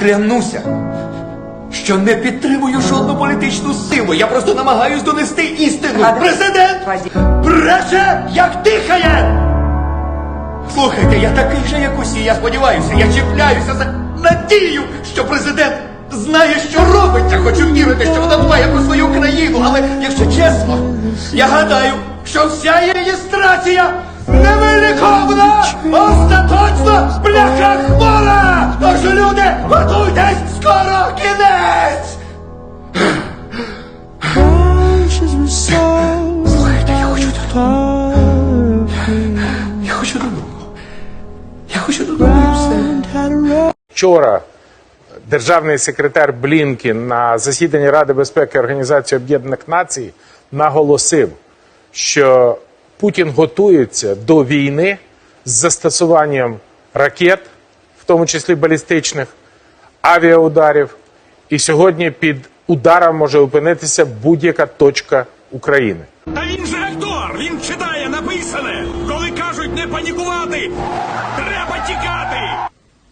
клянуся, що не підтримую жодну політичну силу. Я просто намагаюсь донести істину. Вадим. Президент Вадим. бреше, як дихає! Слухайте, я такий же, як усі. Я сподіваюся, я чіпляюся за надію, що президент знає, що робить. Я хочу вірити, що вона дбає про свою країну. Але якщо чесно, я гадаю, що вся її реєстрація невиліковна, готуйтесь, скоро кінець! Слухайте, я хочу додому. Я хочу додому. Я хочу додому і все. Вчора державний секретар Блінкін на засіданні Ради безпеки Організації Об'єднаних Націй наголосив, що Путін готується до війни з застосуванням ракет, в тому числі балістичних, авіаударів. І сьогодні під ударом може опинитися будь-яка точка України. Та він же актор, він читає написане. Коли кажуть не панікувати, треба тікати.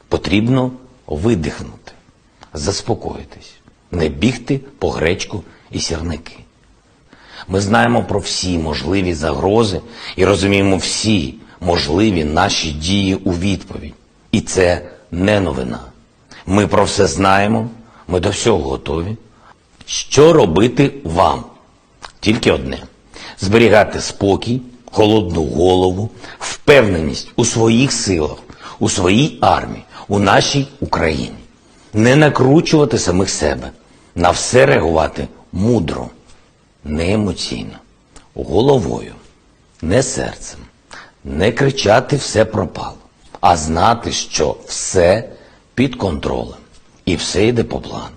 Потрібно видихнути, заспокоїтись, не бігти по гречку і сірники. Ми знаємо про всі можливі загрози і розуміємо всі можливі наші дії у відповідь. І це не новина. Ми про все знаємо, ми до всього готові. Що робити вам? Тільки одне: зберігати спокій, холодну голову, впевненість у своїх силах, у своїй армії, у нашій Україні. Не накручувати самих себе, на все реагувати мудро, не емоційно, головою, не серцем, не кричати все пропало, а знати, що все під контролем і все йде по плану.